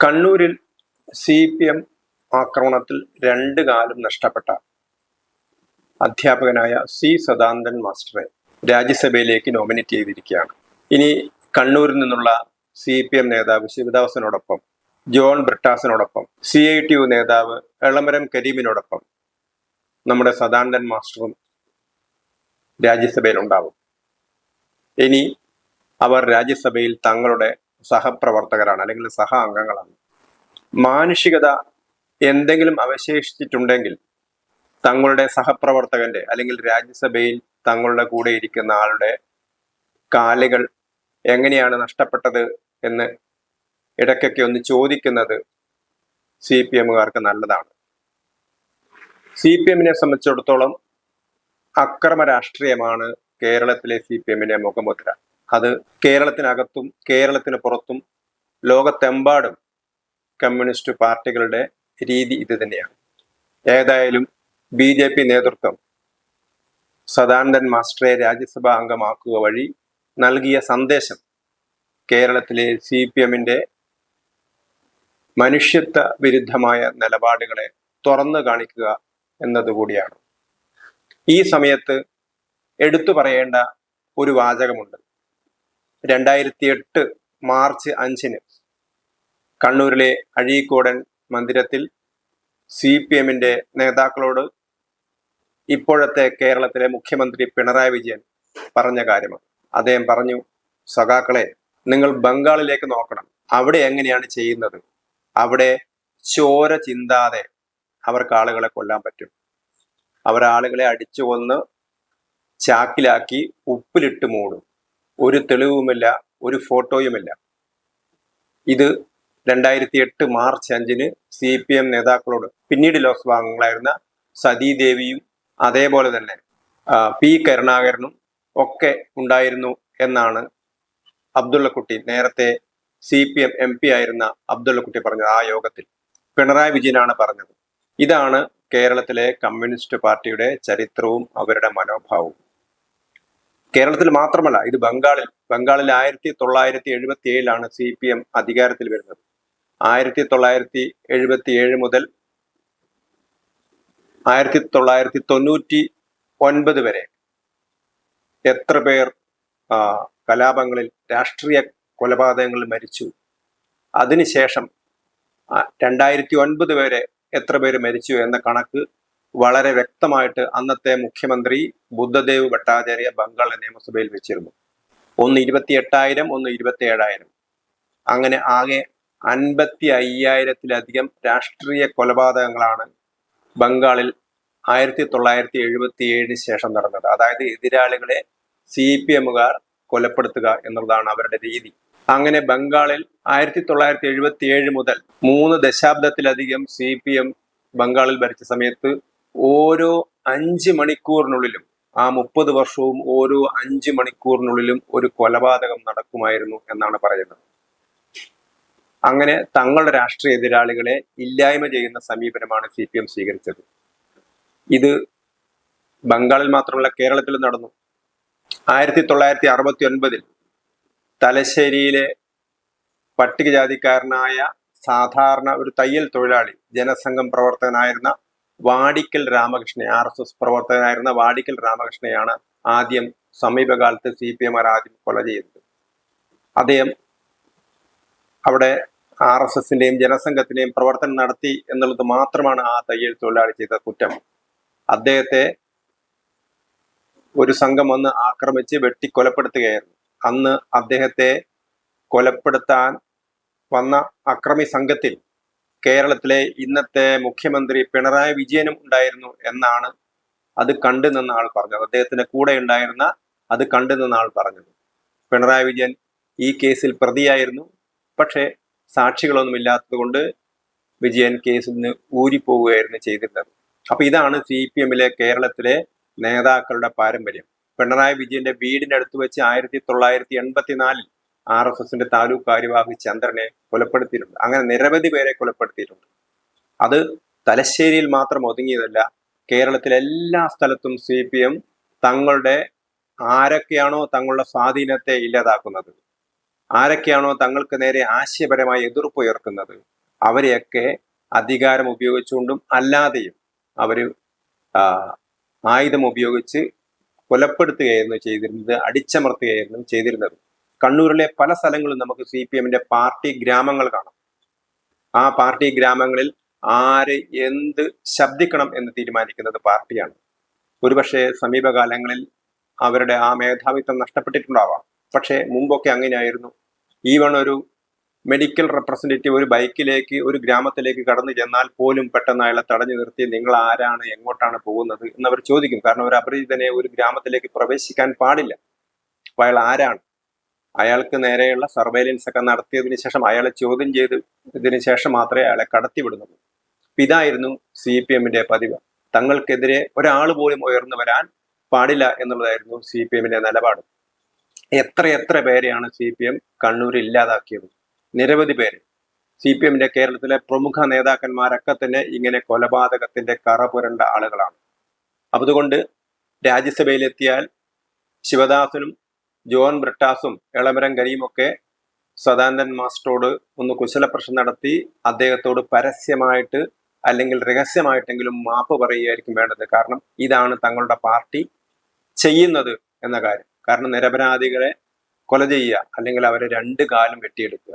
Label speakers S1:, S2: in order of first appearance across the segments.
S1: കണ്ണൂരിൽ C P M ആക്രമണത്തിൽ രണ്ട് കാലം നഷ്ടപ്പെട്ട അധ്യാപകനായ സി സദാനന്ദൻ മാസ്റ്ററെ രാജ്യസഭയിലേക്ക് നോമിനേറ്റ് ചെയ്തിരിക്കുകയാണ്. ഇനി കണ്ണൂരിൽ നിന്നുള്ള സി പി എം നേതാവ് ശിവദാസനോടൊപ്പം ജോൺ ബ്രിട്ടാസിനോടൊപ്പം സി ഐ ടി യു നേതാവ് എളമരം കരീമിനോടൊപ്പം നമ്മുടെ സദാനന്ദൻ മാസ്റ്ററും രാജ്യസഭയിൽ ഉണ്ടാവും ഇനി അവർ രാജ്യസഭയിൽ തങ്ങളുടെ സഹപ്രവർത്തകരാണ് അല്ലെങ്കിൽ സഹ അംഗങ്ങളാണ് മാനുഷികത എന്തെങ്കിലും അവശേഷിച്ചിട്ടുണ്ടെങ്കിൽ തങ്ങളുടെ സഹപ്രവർത്തകന്റെ അല്ലെങ്കിൽ രാജ്യസഭയിൽ തങ്ങളുടെ കൂടെ ഇരിക്കുന്ന ആളുടെ കാലുകൾ എങ്ങനെയാണ് നഷ്ടപ്പെട്ടത് എന്ന് ഇടയ്ക്കൊക്കെ ഒന്ന് ചോദിക്കുന്നത് സി പി എമ്മുകാർക്ക് നല്ലതാണ്. സി പി എമ്മിനെ സംബന്ധിച്ചിടത്തോളം അക്രമ രാഷ്ട്രീയമാണ് കേരളത്തിലെ സി പി എമ്മിന്റെ മുഖമുദ്ര. അത് കേരളത്തിനകത്തും കേരളത്തിന് പുറത്തും ലോകത്തെമ്പാടും കമ്മ്യൂണിസ്റ്റ് പാർട്ടികളുടെ രീതി ഇത് തന്നെയാണ്. ഏതായാലും ബി ജെ പി നേതൃത്വം സദാനന്ദൻ മാസ്റ്ററെ രാജ്യസഭാ അംഗമാക്കുക വഴി നൽകിയ സന്ദേശം കേരളത്തിലെ സി പി എമ്മിന്റെ മനുഷ്യത്വ വിരുദ്ധമായ നിലപാടുകളെ തുറന്നു കാണിക്കുക എന്നതുകൂടിയാണ്. ഈ സമയത്ത് എടുത്തു പറയേണ്ട ഒരു വാചകമുണ്ട്. രണ്ടായിരത്തി എട്ട് മാർച്ച് അഞ്ചിന് കണ്ണൂരിലെ അഴീക്കോടൻ മന്ദിരത്തിൽ സി പി എമ്മിന്റെ നേതാക്കളോട് ഇപ്പോഴത്തെ കേരളത്തിലെ മുഖ്യമന്ത്രി പിണറായി വിജയൻ പറഞ്ഞ കാര്യമാണ്. അദ്ദേഹം പറഞ്ഞു സഖാക്കളെ നിങ്ങൾ ബംഗാളിലേക്ക് നോക്കണം. അവിടെ എങ്ങനെയാണ് ചെയ്യുന്നത്? അവിടെ ചോര ചിന്താതെ അവർക്ക് ആളുകളെ കൊല്ലാൻ പറ്റും. അവർ ആളുകളെ അടിച്ചു കൊന്ന് ചാക്കിലാക്കി ഉപ്പിലിട്ട് മൂടും. ഒരു തെളിവുമില്ല ഒരു ഫോട്ടോയുമില്ല. ഇത് രണ്ടായിരത്തി എട്ട് മാർച്ച് അഞ്ചിന് സി പി എം നേതാക്കളോട് പിന്നീട് ലോക്സഭാ അംഗങ്ങളായിരുന്ന സതീദേവിയും അതേപോലെ തന്നെ പി കരുണാകരനും ഒക്കെ ഉണ്ടായിരുന്നു എന്നാണ് അബ്ദുള്ളക്കുട്ടി നേരത്തെ C P M M P ആയിരുന്ന അബ്ദുള്ളക്കുട്ടി പറഞ്ഞത് ആ യോഗത്തിൽ. പിണറായി വിജയനാണ് പറഞ്ഞത്. ഇതാണ് കേരളത്തിലെ കമ്മ്യൂണിസ്റ്റ് പാർട്ടിയുടെ ചരിത്രവും അവരുടെ മനോഭാവവും. കേരളത്തിൽ മാത്രമല്ല ഇത് ബംഗാളിൽ ബംഗാളിൽ ആയിരത്തി തൊള്ളായിരത്തി എഴുപത്തി ഏഴിലാണ് സി പി എം അധികാരത്തിൽ വരുന്നത്. ആയിരത്തി തൊള്ളായിരത്തി എഴുപത്തി ഏഴ് മുതൽ ആയിരത്തി തൊള്ളായിരത്തി തൊണ്ണൂറ്റി ഒൻപത് വരെ എത്ര പേർ കലാപങ്ങളിൽ രാഷ്ട്രീയ കൊലപാതകങ്ങളിൽ മരിച്ചു. അതിനുശേഷം രണ്ടായിരത്തി ഒൻപത് വരെ എത്ര പേര് മരിച്ചു എന്ന കണക്ക് വളരെ വ്യക്തമായിട്ട് അന്നത്തെ മുഖ്യമന്ത്രി ബുദ്ധദേവ് ഭട്ടാചാര്യ ബംഗാൾ നിയമസഭയിൽ വെച്ചിരുന്നു. ഒന്ന് ഇരുപത്തി എട്ടായിരം ഒന്ന് ഇരുപത്തി ഏഴായിരം അങ്ങനെ ആകെ അൻപത്തി അയ്യായിരത്തിലധികം രാഷ്ട്രീയ കൊലപാതകങ്ങളാണ് ബംഗാളിൽ ആയിരത്തി തൊള്ളായിരത്തി എഴുപത്തി ഏഴിന് ശേഷം നടന്നത്. അതായത് എതിരാളികളെ സി പി എമ്മുകാർ കൊലപ്പെടുത്തുക എന്നുള്ളതാണ് അവരുടെ രീതി. അങ്ങനെ ബംഗാളിൽ ആയിരത്തി തൊള്ളായിരത്തി എഴുപത്തി ഏഴ് മുതൽ മൂന്ന് ദശാബ്ദത്തിലധികം സി പി എം ബംഗാളിൽ ഭരിച്ച സമയത്ത് ഓരോ അഞ്ച് മണിക്കൂറിനുള്ളിലും ആ മുപ്പത് വർഷവും ഓരോ അഞ്ച് മണിക്കൂറിനുള്ളിലും ഒരു കൊലപാതകം നടക്കുമായിരുന്നു എന്നാണ് പറയുന്നത്. അങ്ങനെ തങ്ങളുടെ രാഷ്ട്രീയ എതിരാളികളെ ഇല്ലായ്മ ചെയ്യുന്ന സമീപനമാണ് സി പി എം സ്വീകരിച്ചത്. ഇത് ബംഗാളിൽ മാത്രമല്ല കേരളത്തിലും നടന്നു. ആയിരത്തി തൊള്ളായിരത്തി അറുപത്തി ഒൻപതിൽ തലശ്ശേരിയിലെ പട്ടികജാതിക്കാരനായ സാധാരണ ഒരു തയ്യൽ തൊഴിലാളി ജനസംഘം പ്രവർത്തകനായിരുന്ന Vadikkal Ramakrishnan R S S പ്രവർത്തകനായിരുന്ന Vadikkal രാമകൃഷ്ണയാണ് ആദ്യം സമീപകാലത്ത് സി പി എം ആദ്യം കൊല ചെയ്തത്. അദ്ദേഹം അവിടെ ആർ എസ് എസിന്റെയും ജനസംഘത്തിന്റെയും പ്രവർത്തനം നടത്തി എന്നുള്ളത് മാത്രമാണ് ആ തയ്യൽ തൊഴിലാളി ചെയ്ത കുറ്റം. അദ്ദേഹത്തെ ഒരു സംഘം വന്ന് ആക്രമിച്ച് വെട്ടി കൊലപ്പെടുത്തുകയായിരുന്നു അന്ന് അദ്ദേഹത്തെ കൊലപ്പെടുത്താൻ വന്ന അക്രമി സംഘത്തിൽ കേരളത്തിലെ ഇന്നത്തെ മുഖ്യമന്ത്രി പിണറായി വിജയനും ഉണ്ടായിരുന്നു എന്നാണ് അത് കണ്ടു നിന്ന ആൾ പറഞ്ഞത്. അദ്ദേഹത്തിന്റെ കൂടെ ഉണ്ടായിരുന്ന അത് കണ്ടു നിന്ന ആൾ പറഞ്ഞത്. പിണറായി വിജയൻ ഈ കേസിൽ പ്രതിയായിരുന്നു. പക്ഷേ സാക്ഷികളൊന്നും ഇല്ലാത്തത് കൊണ്ട് വിജയൻ കേസിൽ നിന്ന് ഊരിപ്പോവുകയായിരുന്നു ചെയ്തിരുന്നത്. അപ്പൊ ഇതാണ് സി പി എമ്മിലെ കേരളത്തിലെ നേതാക്കളുടെ പാരമ്പര്യം. പിണറായി വിജയന്റെ വീടിനടുത്ത് വെച്ച് ആയിരത്തി തൊള്ളായിരത്തി എൺപത്തിനാലിൽ ആർ എസ് എസിന്റെ താലൂക്ക് കാര്യവാഹി ചന്ദ്രനെ കൊലപ്പെടുത്തിയിട്ടുണ്ട്. അങ്ങനെ നിരവധി പേരെ കൊലപ്പെടുത്തിയിട്ടുണ്ട്. അത് തലശ്ശേരിയിൽ മാത്രം ഒതുങ്ങിയതല്ല കേരളത്തിലെ എല്ലാ സ്ഥലത്തും സി പി എം തങ്ങളുടെ ആരൊക്കെയാണോ തങ്ങളുടെ സ്വാധീനത്തെ ഇല്ലാതാക്കുന്നത് ആരൊക്കെയാണോ തങ്ങൾക്ക് നേരെ ആശയപരമായി എതിർപ്പ് ഉയർത്തുന്നത് അവരെയൊക്കെ അധികാരം ഉപയോഗിച്ചുകൊണ്ടും അല്ലാതെയും അവർ ആയുധം ഉപയോഗിച്ച് കൊലപ്പെടുത്തുകയായിരുന്നു ചെയ്തിരുന്നത് അടിച്ചമർത്തുകയായിരുന്നു ചെയ്തിരുന്നത്. കണ്ണൂരിലെ പല സ്ഥലങ്ങളും നമുക്ക് സി പി എമ്മിന്റെ പാർട്ടി ഗ്രാമങ്ങൾ കാണാം. ആ പാർട്ടി ഗ്രാമങ്ങളിൽ ആര് എന്ത് ശബ്ദിക്കണം എന്ന് തീരുമാനിക്കുന്നത് പാർട്ടിയാണ്. ഒരുപക്ഷെ സമീപകാലങ്ങളിൽ അവരുടെ ആ മേധാവിത്വം നഷ്ടപ്പെട്ടിട്ടുണ്ടാവാം. പക്ഷേ മുമ്പൊക്കെ അങ്ങനെയായിരുന്നു. ഈവൺ ഒരു മെഡിക്കൽ റെപ്രസെന്റേറ്റീവ് ഒരു ബൈക്കിലേക്ക് ഒരു ഗ്രാമത്തിലേക്ക് കടന്നു ചെന്നാൽ പോലും പെട്ടെന്ന് അയാളെ തടഞ്ഞു നിർത്തി നിങ്ങൾ ആരാണ്? എങ്ങോട്ടാണ് പോകുന്നത്? എന്നവർ ചോദിക്കും. കാരണം അവർ അപരിചിതനെ ഒരു ഗ്രാമത്തിലേക്ക് പ്രവേശിക്കാൻ പാടില്ല. അപ്പൊ അയാൾ ആരാണ്? അയാൾക്ക് നേരെയുള്ള സർവൈലൻസ് ഒക്കെ നടത്തിയതിനു ശേഷം അയാളെ ചോദ്യം ചെയ്തതിനു ശേഷം മാത്രമേ അയാളെ കടത്തിവിടുന്നുള്ളൂ ഇതായിരുന്നു സി പി എമ്മിന്റെ പതിവ്. തങ്ങൾക്കെതിരെ ഒരാൾ പോലും ഉയർന്നു വരാൻ പാടില്ല എന്നുള്ളതായിരുന്നു സി പി എമ്മിന്റെ നിലപാട്. എത്ര എത്ര പേരെയാണ് സി പി എം കണ്ണൂർ ഇല്ലാതാക്കിയത്? നിരവധി പേര്. സി പി എമ്മിന്റെ കേരളത്തിലെ പ്രമുഖ നേതാക്കന്മാരൊക്കെ തന്നെ ഇങ്ങനെ കൊലപാതകത്തിന്റെ കറ പുരണ്ട ആളുകളാണ്. അതുകൊണ്ട് രാജ്യസഭയിലെത്തിയാൽ ശിവദാസനും ജോൺ ബ്രിട്ടാസും എളമരം കരീമൊക്കെ സദാനന്ദൻ മാസ്റ്ററോട് ഒന്ന് കുശലപ്രശ്നം നടത്തി അദ്ദേഹത്തോട് പരസ്യമായിട്ട് അല്ലെങ്കിൽ രഹസ്യമായിട്ടെങ്കിലും മാപ്പ് പറയുകയായിരിക്കും വേണ്ടത്. കാരണം ഇതാണ് തങ്ങളുടെ പാർട്ടി ചെയ്യുന്നത് എന്ന കാര്യം. കാരണം നിരപരാധികളെ കൊല ചെയ്യുക അല്ലെങ്കിൽ അവരെ രണ്ട് കാലം വെട്ടിയെടുക്കുക.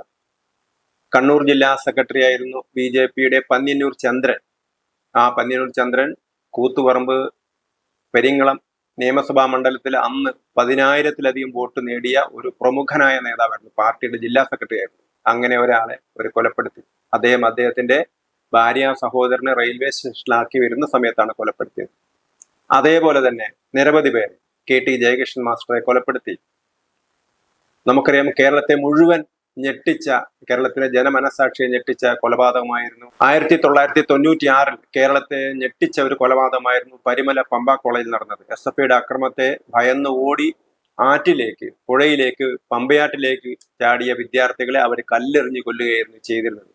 S1: കണ്ണൂർ ജില്ലാ സെക്രട്ടറി ആയിരുന്നു ബി ജെ പിയുടെ പന്ന്യന്നൂർ ചന്ദ്രൻ. ആ പന്ന്യന്നൂർ ചന്ദ്രൻ കൂത്തുപറമ്പ് പെരിങ്ങളം നിയമസഭാ മണ്ഡലത്തിൽ അന്ന് പതിനായിരത്തിലധികം വോട്ട് നേടിയ ഒരു പ്രമുഖനായ നേതാവായിരുന്നു. പാർട്ടിയുടെ ജില്ലാ സെക്രട്ടറി ആയിരുന്നു. അങ്ങനെ ഒരാളെ ഒരു കൊലപ്പെടുത്തി. അദ്ദേഹം അദ്ദേഹത്തിന്റെ ഭാര്യ സഹോദരനെ റെയിൽവേ സ്റ്റേഷനിലാക്കി വരുന്ന സമയത്താണ് കൊലപ്പെടുത്തിയത്. അതേപോലെ തന്നെ നിരവധി പേർ കെ ടി ജയകൃഷ്ണൻ മാസ്റ്ററെ കൊലപ്പെടുത്തി. നമുക്കറിയാം കേരളത്തെ മുഴുവൻ ഞെട്ടിച്ച കേരളത്തിലെ ജനമനസാക്ഷിയെ ഞെട്ടിച്ച കൊലപാതകമായിരുന്നു. ആയിരത്തി തൊള്ളായിരത്തി തൊണ്ണൂറ്റി ആറിൽ കേരളത്തെ ഞെട്ടിച്ച ഒരു കൊലപാതകമായിരുന്നു പരിമല പമ്പ കോളേജിൽ നടന്നത്. എസ് എഫ് ഐയുടെ അക്രമത്തെ ഭയന്ന് ഓടി ആറ്റിലേക്ക് പുഴയിലേക്ക് പമ്പയാറ്റിലേക്ക് ചാടിയ വിദ്യാർത്ഥികളെ അവർ കല്ലെറിഞ്ഞ് കൊല്ലുകയായിരുന്നു ചെയ്തിരുന്നത്.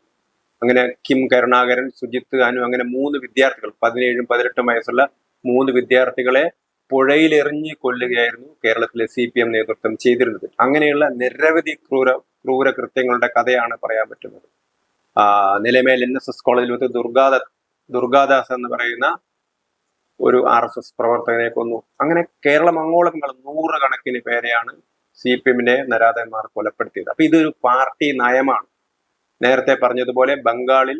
S1: അങ്ങനെ കിം കരുണാകരൻ സുജിത്ത് അനു അങ്ങനെ മൂന്ന് വിദ്യാർത്ഥികൾ പതിനേഴും പതിനെട്ടും വയസ്സുള്ള മൂന്ന് വിദ്യാർത്ഥികളെ പുഴയിൽ എറിഞ്ഞ് കൊല്ലുകയായിരുന്നു കേരളത്തിലെ സി പി എം നേതൃത്വം ചെയ്തിരുന്നത്. അങ്ങനെയുള്ള നിരവധി ക്രൂര ക്രൂര കൃത്യങ്ങളുടെ കഥയാണ് പറയാൻ പറ്റുന്നത്. ആ നിലമേൽ എൻ എസ് എസ് കോളേജിൽ വെച്ച് ദുർഗാദ ദുർഗാദാസ് എന്ന് പറയുന്ന ഒരു ആർ എസ് എസ് പ്രവർത്തകനെ കൊന്നു. അങ്ങനെ കേരളം അങ്ങോളം നൂറുകണക്കിന് പേരെയാണ് സി പി എമ്മിന്റെ നരാധന്മാർ കൊലപ്പെടുത്തിയത്. അപ്പൊ ഇതൊരു പാർട്ടി നയമാണ്. നേരത്തെ പറഞ്ഞതുപോലെ ബംഗാളിൽ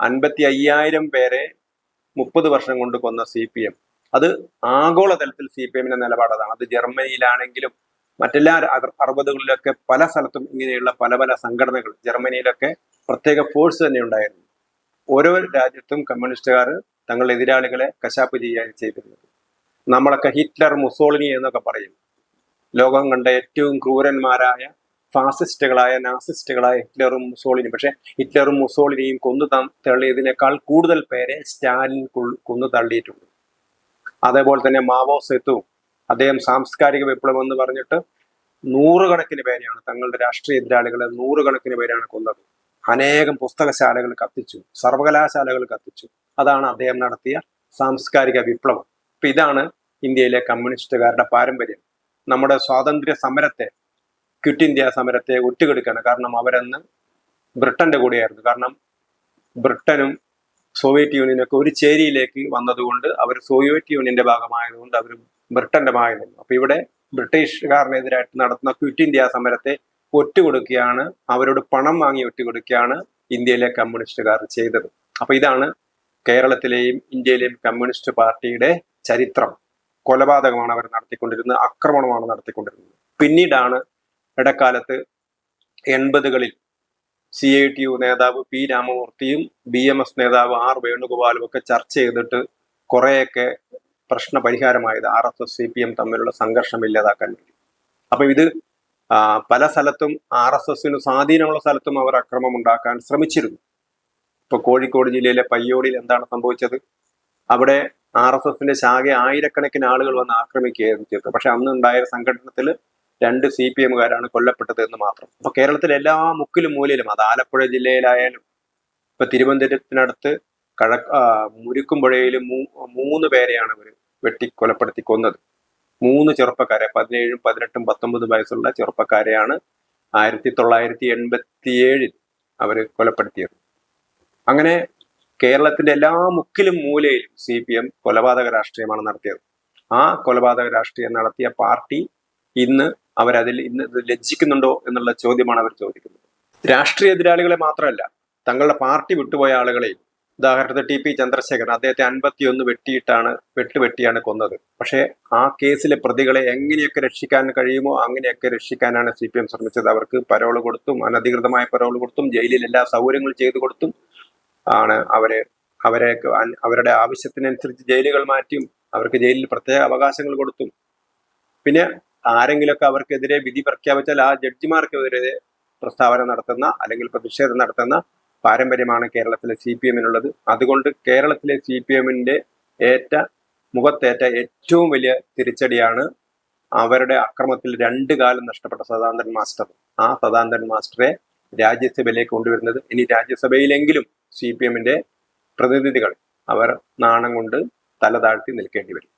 S1: അൻപത്തി അയ്യായിരം പേരെ മുപ്പത് വർഷം കൊണ്ട് കൊന്ന സി പി എം അത് ആഗോളതലത്തിൽ സി പി എമ്മിന്റെ നിലപാടതാണ്. അത് ജർമ്മനിയിലാണെങ്കിലും മറ്റെല്ലാ അറ- അറുപതുകളിലൊക്കെ പല സ്ഥലത്തും ഇങ്ങനെയുള്ള പല പല സംഘടനകൾ ജർമ്മനിയിലൊക്കെ പ്രത്യേക ഫോഴ്സ് തന്നെ ഉണ്ടായിരുന്നു. ഓരോ രാജ്യത്തും കമ്മ്യൂണിസ്റ്റുകാർ തങ്ങളുടെ എതിരാളികളെ കശാപ്പ് ചെയ്യുകയാണ് ചെയ്തിരുന്നത്. നമ്മളൊക്കെ ഹിറ്റ്ലർ മുസോളിനി എന്നൊക്കെ പറയും. ലോകം കണ്ട ഏറ്റവും ക്രൂരന്മാരായ ഫാസിസ്റ്റുകളായ നാസിസ്റ്റുകളായ ഹിറ്റ്ലറും മുസോളിനിയും. പക്ഷെ ഹിറ്റ്ലറും മുസോളിനിയും കൊന്നു തള്ളിയതിനേക്കാൾ കൂടുതൽ പേരെ സ്റ്റാലിൻ കൊന്നു തള്ളിയിട്ടുണ്ട്. അതേപോലെ തന്നെ മാവോ സെത്തു അദ്ദേഹം സാംസ്കാരിക വിപ്ലവം എന്ന് പറഞ്ഞിട്ട് നൂറുകണക്കിന് പേരെയാണ് തങ്ങളുടെ രാഷ്ട്രീയ എതിരാളികളെ നൂറുകണക്കിന് പേരെയാണ് കൊന്നത്. അനേകം പുസ്തകശാലകൾ കത്തിച്ചു സർവകലാശാലകൾ കത്തിച്ചു. അതാണ് അദ്ദേഹം നടത്തിയ സാംസ്കാരിക വിപ്ലവം. അപ്പൊ ഇതാണ് ഇന്ത്യയിലെ കമ്മ്യൂണിസ്റ്റുകാരുടെ പാരമ്പര്യം. നമ്മുടെ സ്വാതന്ത്ര്യ സമരത്തെ ക്വിറ്റ് ഇന്ത്യ സമരത്തെ ഒറ്റുകെടുക്കുകയാണ് കാരണം അവരന്ന് ബ്രിട്ടന്റെ കൂടെയായിരുന്നു. കാരണം ബ്രിട്ടനും സോവിയറ്റ് യൂണിയനൊക്കെ ഒരു ചേരിയിലേക്ക് വന്നതുകൊണ്ട് അവർ സോവിയറ്റ് യൂണിയന്റെ ഭാഗമായതുകൊണ്ട് അവർ ബ്രിട്ടന്റെ ഭാഗം നിന്നു അപ്പൊ ഇവിടെ ബ്രിട്ടീഷുകാരനെതിരായിട്ട് നടത്തുന്ന ക്വിറ്റ് ഇന്ത്യ സമരത്തെ ഒറ്റുകൊടുക്കുകയാണ് അവരോട് പണം വാങ്ങി ഒറ്റുകൊടുക്കുകയാണ് ഇന്ത്യയിലെ കമ്മ്യൂണിസ്റ്റുകാർ ചെയ്തത്. അപ്പൊ ഇതാണ് കേരളത്തിലെയും ഇന്ത്യയിലെയും കമ്മ്യൂണിസ്റ്റ് പാർട്ടിയുടെ ചരിത്രം. കൊലപാതകമാണ് അവർ നടത്തിക്കൊണ്ടിരുന്നത് ആക്രമണമാണ് നടത്തിക്കൊണ്ടിരുന്നത്. പിന്നീടാണ് ഇടക്കാലത്ത് എൺപതുകളിൽ സി ഐ ടി യു നേതാവ് പി രാമമൂർത്തിയും ബി എം എസ് നേതാവ് ആർ വേണുഗോപാലും ഒക്കെ ചർച്ച ചെയ്തിട്ട് കുറേയൊക്കെ പ്രശ്ന പരിഹാരമായത് R S S C P M തമ്മിലുള്ള സംഘർഷം ഇല്ലാതാക്കാൻ വേണ്ടി. അപ്പൊ ഇത് പല സ്ഥലത്തും ആർ എസ് എസിന് സ്വാധീനമുള്ള സ്ഥലത്തും അവർ അക്രമം ഉണ്ടാക്കാൻ ശ്രമിച്ചിരുന്നു. ഇപ്പൊ കോഴിക്കോട് ജില്ലയിലെ പയ്യോടിയിൽ എന്താണ് സംഭവിച്ചത്? അവിടെ ആർ എസ് എസിന്റെ ശാഖ ആയിരക്കണക്കിന് ആളുകൾ വന്ന് ആക്രമിക്കുകയായിരുന്നു ചെയ്തത്. പക്ഷെ അന്ന് ഉണ്ടായ സംഘടനത്തിൽ രണ്ട് സി പി എമ്മുകാരാണ് കൊല്ലപ്പെട്ടത് എന്ന് മാത്രം. അപ്പൊ കേരളത്തിലെ എല്ലാ മുക്കിലും മൂലയിലും അത് ആലപ്പുഴ ജില്ലയിലായാലും ഇപ്പൊ തിരുവനന്തപുരത്തിനടുത്ത് കഴ ആ, മൂന്ന് പേരെയാണ് ഇവർ വെട്ടി കൊലപ്പെടുത്തി കൊന്നത്. മൂന്ന് ചെറുപ്പക്കാരെ പതിനേഴും പതിനെട്ടും പത്തൊമ്പതും വയസ്സുള്ള ചെറുപ്പക്കാരെയാണ് ആയിരത്തി തൊള്ളായിരത്തി എൺപത്തി ഏഴിൽ അവർ കൊലപ്പെടുത്തിയത്. അങ്ങനെ കേരളത്തിന്റെ എല്ലാ മുക്കിലും മൂലയിലും സി പി എം കൊലപാതക രാഷ്ട്രീയമാണ് നടത്തിയത്. ആ കൊലപാതക രാഷ്ട്രീയം നടത്തിയ പാർട്ടി ഇന്ന് അവരതിൽ ഇന്ന് ലജ്ജിക്കുന്നുണ്ടോ എന്നുള്ള ചോദ്യമാണ് അവർ ചോദിക്കുന്നത്. രാഷ്ട്രീയ എതിരാളികളെ മാത്രമല്ല തങ്ങളുടെ പാർട്ടി വിട്ടുപോയ ആളുകളെ ഉദാഹരണത്തിന് ടി പി ചന്ദ്രശേഖരൻ അദ്ദേഹത്തെ അൻപത്തിയൊന്ന് വെട്ടിയിട്ടാണ് വെട്ടുവെട്ടിയാണ് കൊന്നത്. പക്ഷേ ആ കേസിലെ പ്രതികളെ എങ്ങനെയൊക്കെ രക്ഷിക്കാൻ കഴിയുമോ അങ്ങനെയൊക്കെ രക്ഷിക്കാനാണ് സി പി എം ശ്രമിച്ചത്. അവർക്ക് പരോൾ കൊടുത്തും അനധികൃതമായ പരോൾ കൊടുത്തും ജയിലിൽ എല്ലാ സൗകര്യങ്ങളും ചെയ്തു കൊടുത്തും ആണ് അവരെ അവരെ അവരുടെ ആവശ്യത്തിനനുസരിച്ച് ജയിലുകൾ മാറ്റിയും അവർക്ക് ജയിലിൽ പ്രത്യേക അവകാശങ്ങൾ കൊടുത്തും. പിന്നെ ആരെങ്കിലുമൊക്കെ അവർക്കെതിരെ വിധി പ്രഖ്യാപിച്ചാൽ ആ ജഡ്ജിമാർക്കെതിരെ പ്രസ്താവന നടത്തുന്ന അല്ലെങ്കിൽ പ്രതിഷേധം നടത്തുന്ന പാരമ്പര്യമാണ് കേരളത്തിലെ സി പി എമ്മിനുള്ളത്. അതുകൊണ്ട് കേരളത്തിലെ സി പി എമ്മിന്റെ ഏറ്റ മുഖത്തേറ്റ ഏറ്റവും വലിയ തിരിച്ചടിയാണ് അവരുടെ അക്രമത്തിൽ രണ്ടു കാലം നഷ്ടപ്പെട്ട സദാനന്ദൻ മാസ്റ്റർ. ആ സദാനന്ദൻ മാസ്റ്ററെ രാജ്യസഭയിലേക്ക് കൊണ്ടുവരുന്നത്. ഇനി രാജ്യസഭയിലെങ്കിലും സി പി എമ്മിന്റെ പ്രതിനിധികൾ അവർ നാണം കൊണ്ട് തല താഴ്ത്തി നിൽക്കേണ്ടി വരും.